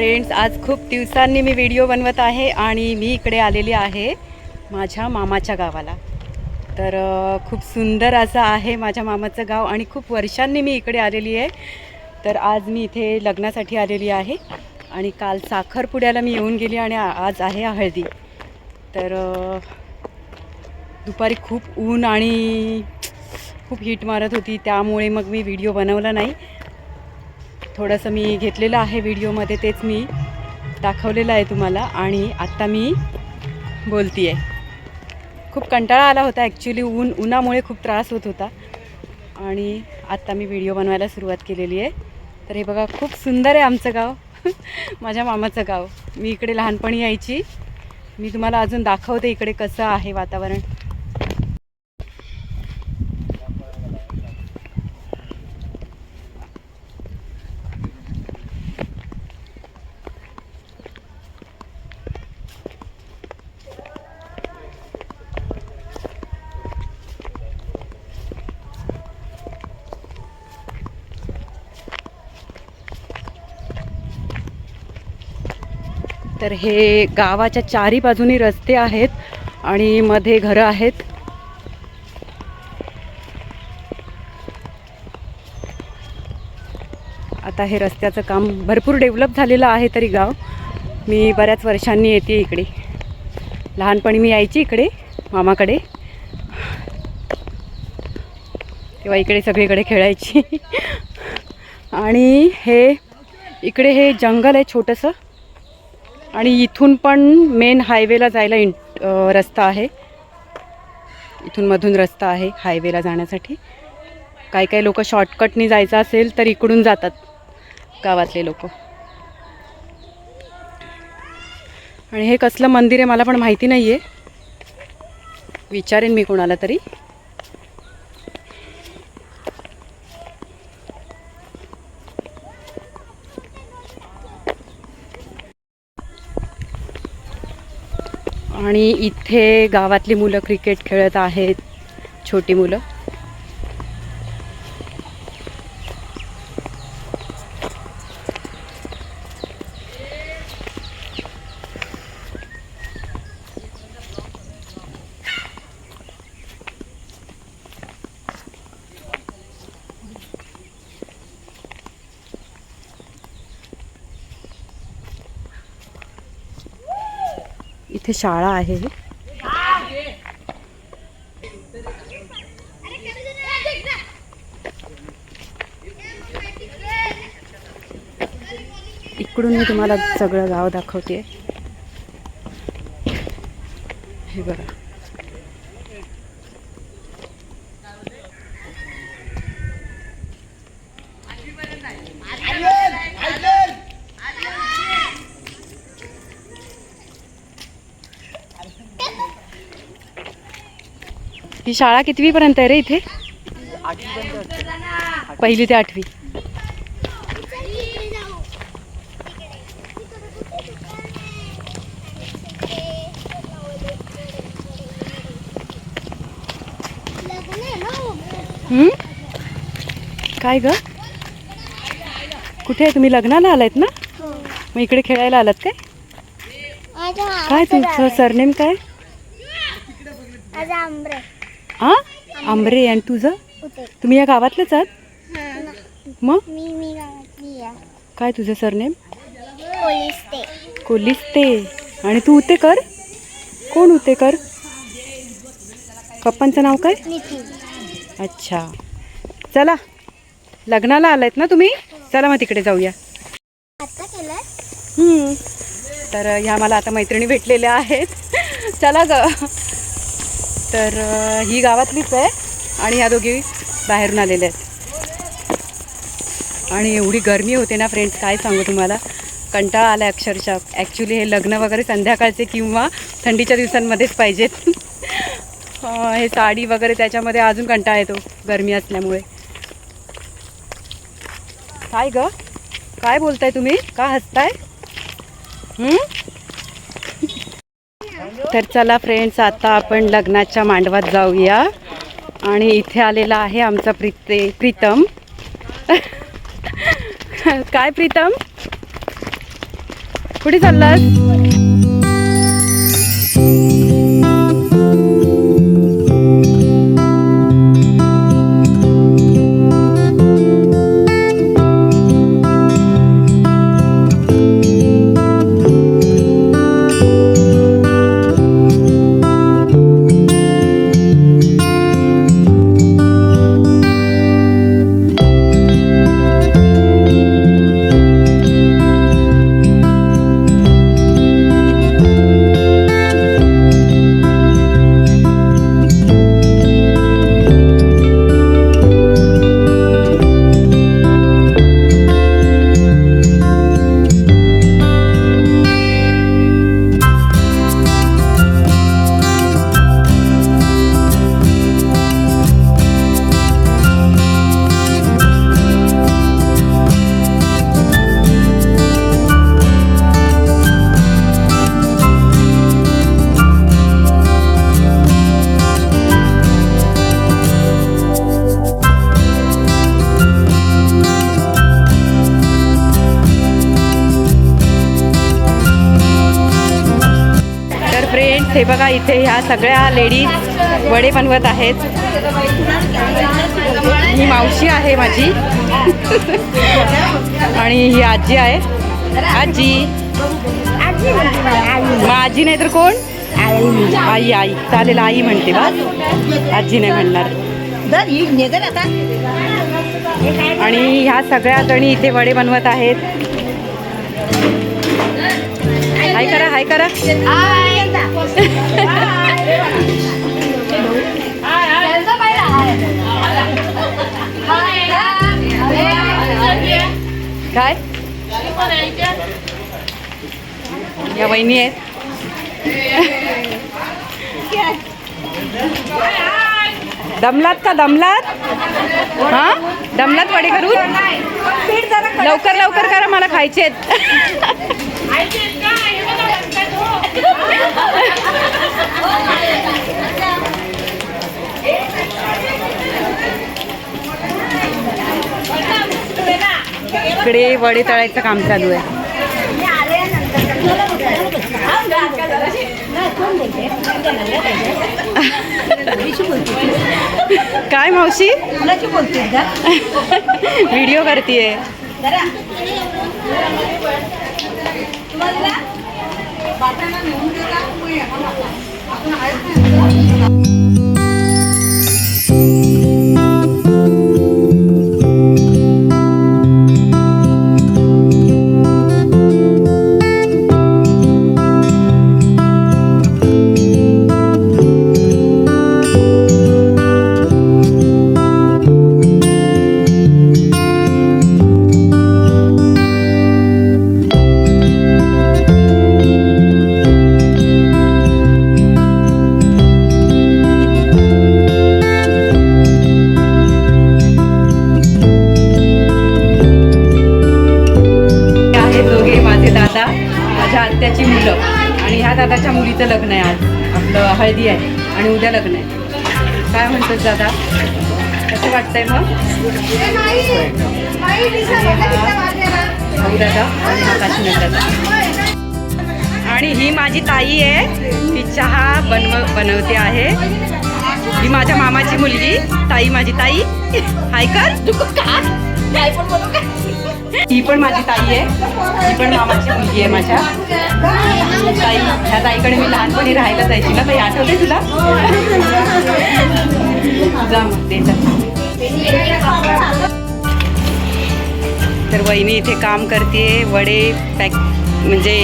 Friends आज खूप दिवसांनी मी व्हिडिओ बनवत आहे आणि मी इकडे आलेली आहे माझ्या मामाच्या गावाला. तर खूप सुंदर असं आहे माझ्या मामाचं गाव आणि खूप वर्षांनी मी इकडे आलेली आहे. तर आज मी इथे लग्नासाठी आलेली आहे आणि काल साखरपुड्याला मी येऊन गेली आणि आज आहे हळदी. तर दुपारी खूप ऊन आणि खूप हीट मारत होती त्यामुळे मग मी व्हिडिओ बनवला नाही. थोडंसं मी घेतलेलं आहे व्हिडिओमध्ये तेच मी दाखवलेलं आहे तुम्हाला आणि आत्ता मी बोलती आहे खूप कंटाळा आला होता ॲक्च्युली ऊन उन्हामुळे खूप त्रास होत होता. आणि आत्ता मी व्हिडिओ बनवायला सुरुवात केलेली आहे. तर हे बघा खूप सुंदर आहे आमचं गाव. माझ्या मामाचं गाव. मी इकडे लहानपणी यायची. मी तुम्हाला अजून दाखवते इकडे कसं आहे वातावरण. तर हे गावाच्या चारी बाजूनी रस्ते आहेत आणि मध्ये घरं आहेत. आता हे रस्त्याचं काम भरपूर डेव्हलप झालेलं आहे तरी गाव. मी बऱ्याच वर्षांनी येते इकडे. लहानपणी मी यायची इकडे मामाकडे. तेव्हा इकडे सगळीकडे खेळायची. आणि हे इकडे हे जंगल आहे छोटंसं. आणि इथून पण मेन हायवेला जायला इं रस्ता आहे. इथून मधून रस्ता आहे हायवेला जाण्यासाठी. काही काही लोक शॉर्टकटनी जायचं असेल तर इकडून जातात गावातले लोक. आणि हे कसलं मंदिर आहे मला पण माहिती नाही आहे विचारेन मी कोणाला तरी. आणि इथे गावातली मुलं क्रिकेट खेळत आहेत छोटी मुलं इथे शाळा आहे. इकडून मी तुम्हाला सगळं गाव दाखवते. हे बघा. ही शाळा कितवीपर्यंत आहे रे इथे? पहिली ते आठवी. हम्म? काय ग? कुठे आहे? तुम्ही लग्नाला आलात ना? मग इकडे खेळायला आलात काय? काय तुमचं? सरनेम काय? हा आंबरे आणि तुझं? तुम्ही या गावातलेच आहात? मग? काय तुझं सरनेम? पोलीस ते कोल्लीस ते आणि तू उतेकर? कोण उतेकर? पप्पांचं नाव काय? अच्छा. चला. लग्नाला आलायत ना तुम्ही? चला मग तिकडे जाऊया. तर ह्या मला आता मैत्रिणी भेटलेल्या आहेत. चला ग. तर ही गावातलीच आहे आणि ह्या दोघी बाहेरून आलेल्या आहेत. आणि एवढी गरमी होते ना फ्रेंड्स काय सांगू तुम्हाला? कंटाळा आला अक्षरशः. ॲक्च्युली हे लग्न वगैरे संध्याकाळचे किंवा थंडीच्या दिवसांमध्येच पाहिजेत. हे साडी वगैरे त्याच्यामध्ये अजून कंटाळा येतो गरमी असल्यामुळे. काय ग. काय बोलताय तुम्ही? का हसताय? तर चला फ्रेंड्स आता आपण लग्नाच्या मांडवात जाऊया. आणि इथे आलेला आहे आमचा प्रीते प्रीतम. काय प्रीतम? कुठे चाललास? बघा इथे ह्या सगळ्या लेडीज वडे बनवत आहेत. ही मावशी आहे माझी. आणि ही आजी आहे. आजी. मग आजी नाही तर कोण? आई आई. चालेल आई म्हणते बा आजी नाही म्हणणार. आणि ह्या सगळ्या जणी इथे वडे बनवत आहेत. हाय करा हाय करा. काय? या वहिनी आहेत. दमलात का? दमलात? हा? दमलात वडे करून लवकर लवकर करा मला खायचे आहेत. इकडे वडे तळायचं काम चालू आहे. काय मावशी? व्हिडिओ करतीये. முதல்ல பட்டனை நின்று தான் போய் அப்புறம் அடுத்த आणि लग्न आहे. काय म्हणतोस दादा? कसं वाटतंय मग? भाऊ दादा. आणि दादा आणि ही माझी ताई आहे. ती चहा बनव बनवते आहे. ही माझ्या मामाची मुलगी. ताई माझी ताई. हाय कर. ही पण माझी ताई आहे. ही पण मामाची मुलगी आहे माझ्या. ताई ह्या ताईकडे मी लहानपणी राहायला जायची ना ताई आठवते तुला? जा मग जा. तर वहिनी इथे काम करते वडे पॅक म्हणजे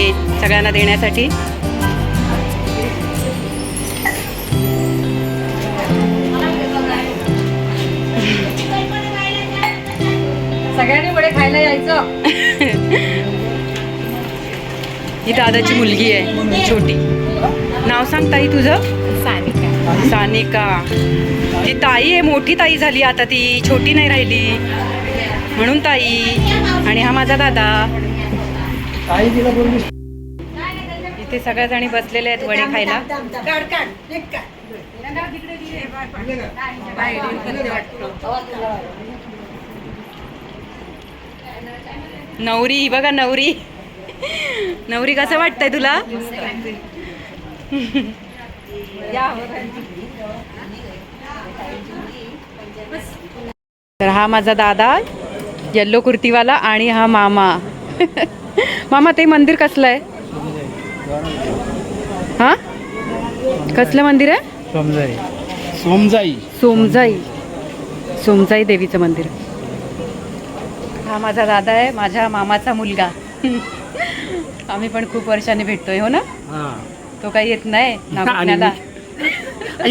सगळ्यांना देण्यासाठी. सगळ्यांनी खायला यायचं. ही दादाची मुलगी आहे छोटी. नाव सांग ताई तुझं? सानिका. सानिका. ती ताई आहे मोठी ताई झाली आता ती. छोटी नाही राहिली. म्हणून ताई. आणि हा माझा दादा. इथे सगळ्या जणी बसलेल्या आहेत वडे खायला. नवरी बघा नवरी. नवरी कसं वाटतंय तुला? तर हा माझा दादा येल्लो कुर्तीवाला आणि हा मामा. मामा ते मंदिर कसलं आहे? हा? कसलं मंदिर आहे? सोमजाई सोमजाई सोमजाई सोमजाई देवीचं मंदिर. हा माझा दादा आहे माझ्या मामाचा मुलगा. आम्ही पण खूप वर्षांनी भेटतोय हो ना? हा. तो काही येत नाही नागपुण्याला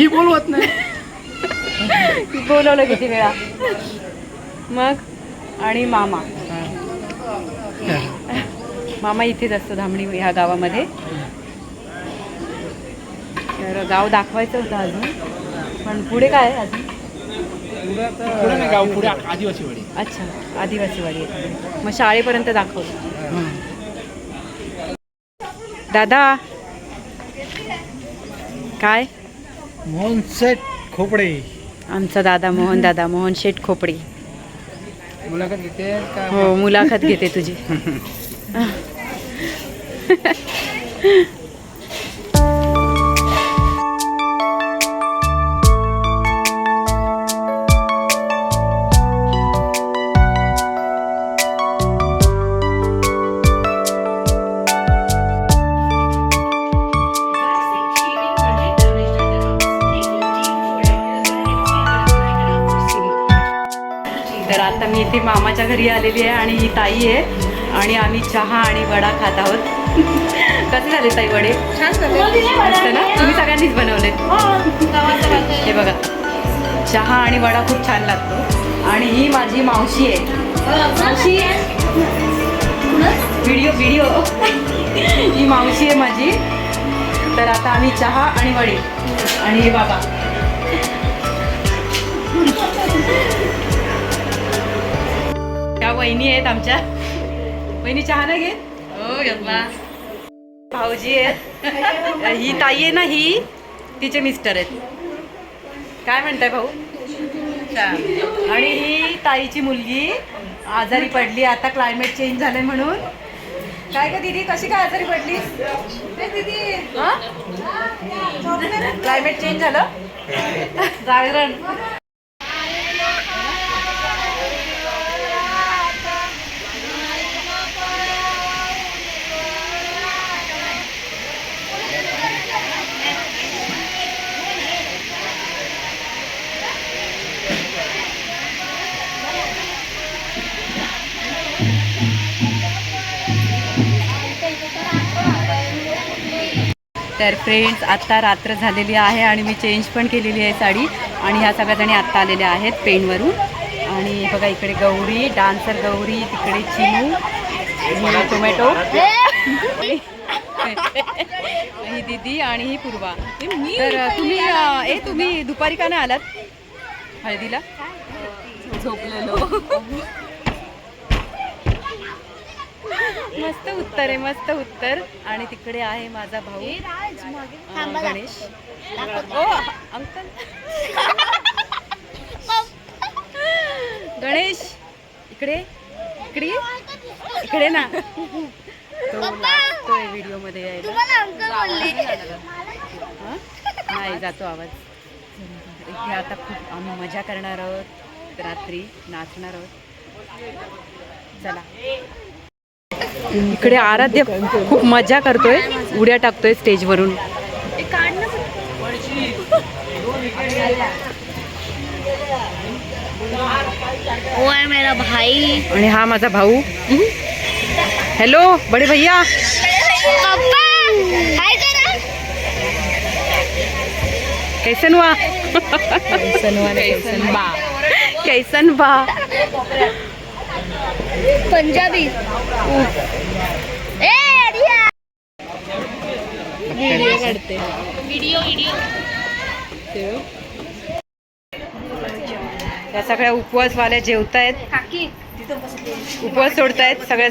बोलवत नाही. बोलवलं किती वेळा. मग? आणि मामा. मामा इथेच असतो धामणी ह्या गावामध्ये. तर गाव दाखवायचं होतं अजून. पण पुढे काय अजून? पुढे नाही गाव पुढे आदिवासी वाडी. अच्छा आहे. मग शाळेपर्यंत दाखवलं दादा काय? मोहन सेट खोपडे. आमचा दादा मोहन दादा मोहन शेठ खोपडे. मुलाखत घेते का? हो मुलाखत घेते तुझी. मामाच्या घरी आलेली आहे आणि ही ताई आहे. आणि आम्ही चहा आणि वडा खात आहोत. कसे झाले ताई वडे? मस्त ना? तुम्ही सगळ्यांनीच बनवले. हे बघा. चहा आणि वडा खूप छान लागतो. आणि ही माझी मावशी आहे. मावशी? Video video. ही मावशी आहे माझी. तर आता आम्ही चहा आणि वडे. आणि हे बाबा. त्या वहिनी आहेत आमच्या. वहिनी चहा ना घे हो घेतला भाऊजी आहेत. ही ताई आहे ना ही तिचे मिस्टर आहेत. काय म्हणताय भाऊ? आणि ही ताईची मुलगी आजारी पडली आता क्लायमेट चेंज झालंय म्हणून. काय का दीदी कशी काय आजारी पडली क्लायमेट चेंज झालं? जागरण. तर फ्रेंड्स आत्ता रात्र झालेली आहे आणि मी चेंज पण केलेली आहे साडी. आणि ह्या सगळ्या जणी आत्ता आलेल्या आहेत पेणवरून आणि बघा इकडे गौरी डान्सर गौरी तिकडे चिनू टोमॅटो. ही दिदी आणि ही पूर्वा. तर तुम्ही ए तुम्ही दुपारी का नाही आलात? हळदीला? झोपलेलो. मस्त उत्तर आहे मस्त उत्तर. आणि तिकडे आहे माझा भाऊ. अं, गणेश. ओ अंकल. गणेश इकडे. इकडे. ये. इकडे ना. तो लागतोय व्हिडिओमध्ये यायला हं? नाही जातो आवाज. इथे आता खूप आम्ही मजा करणार आहोत. रात्री नाचणार आहोत. चला. इकडे आराध्य खूप मजा करतोय उड्या टाकतोय स्टेजवरून. वो है मेरा भाई. आणि हा माझा भाऊ. हॅलो बडे भैया. हाय करा कैसन हुआ कैसन बा? पंजाबी. ए रिया व्हिडिओ काढते. व्हिडिओ व्हिडिओ या सगळ्या उपवासवाल्या जेवतायत. काकी. उपवास सोडतायत सगळ्या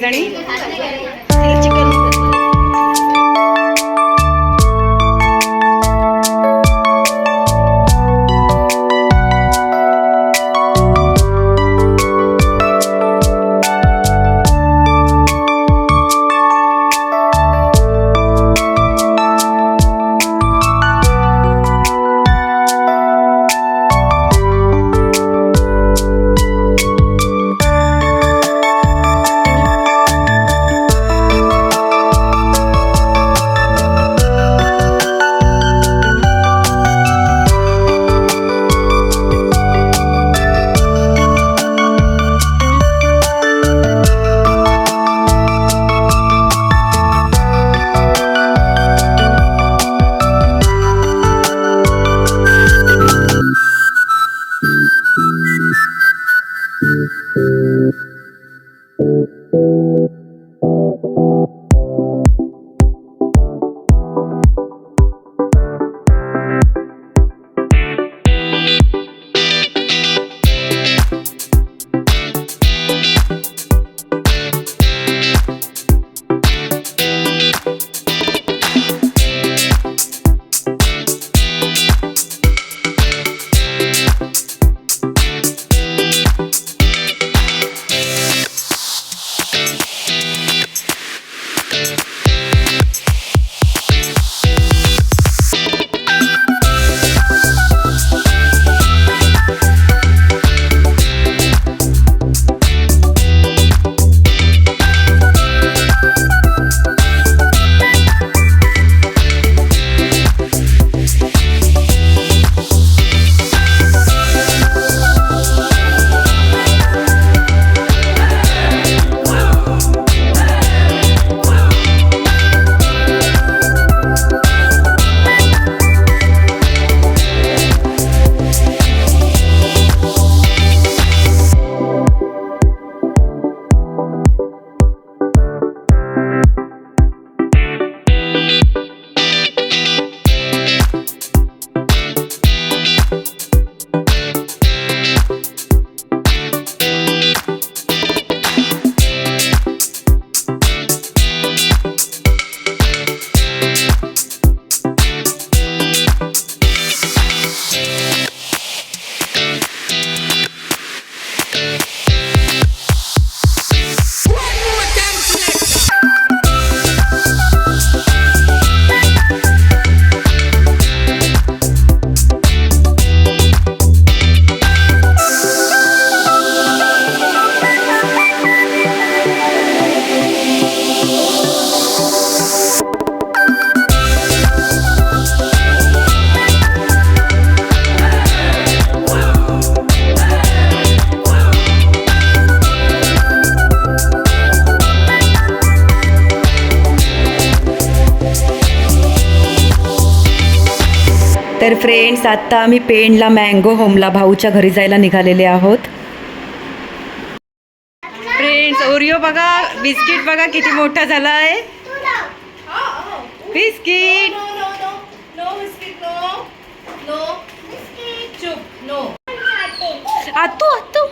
तर फ्रेंड्स आत्ता आम्ही पेणला मँगो होमला भाऊच्या घरी जायला निघालेले आहोत. फ्रेंड्स ओरिओ बघा बिस्किट बघा किती मोठा झाला आहे बिस्किट आतू आतू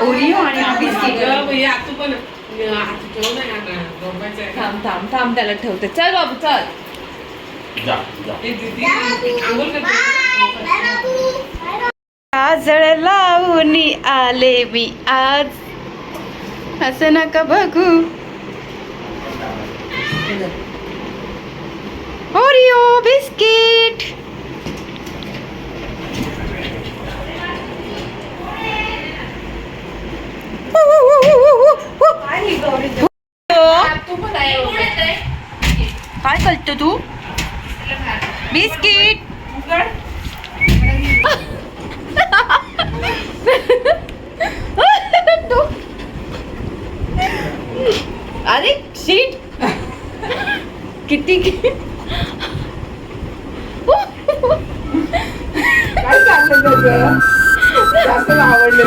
ओरिओ आणि बिस्किट थांब थांब थांब त्याला ठेवते चल बाबू चल काजळ लावून आले मी आज असं नका बघू. Oreo biscuit. काय करतो तू? बिस्किट. तो? अरे शीट किती काय चाललं त्याचं जास्त आवडलं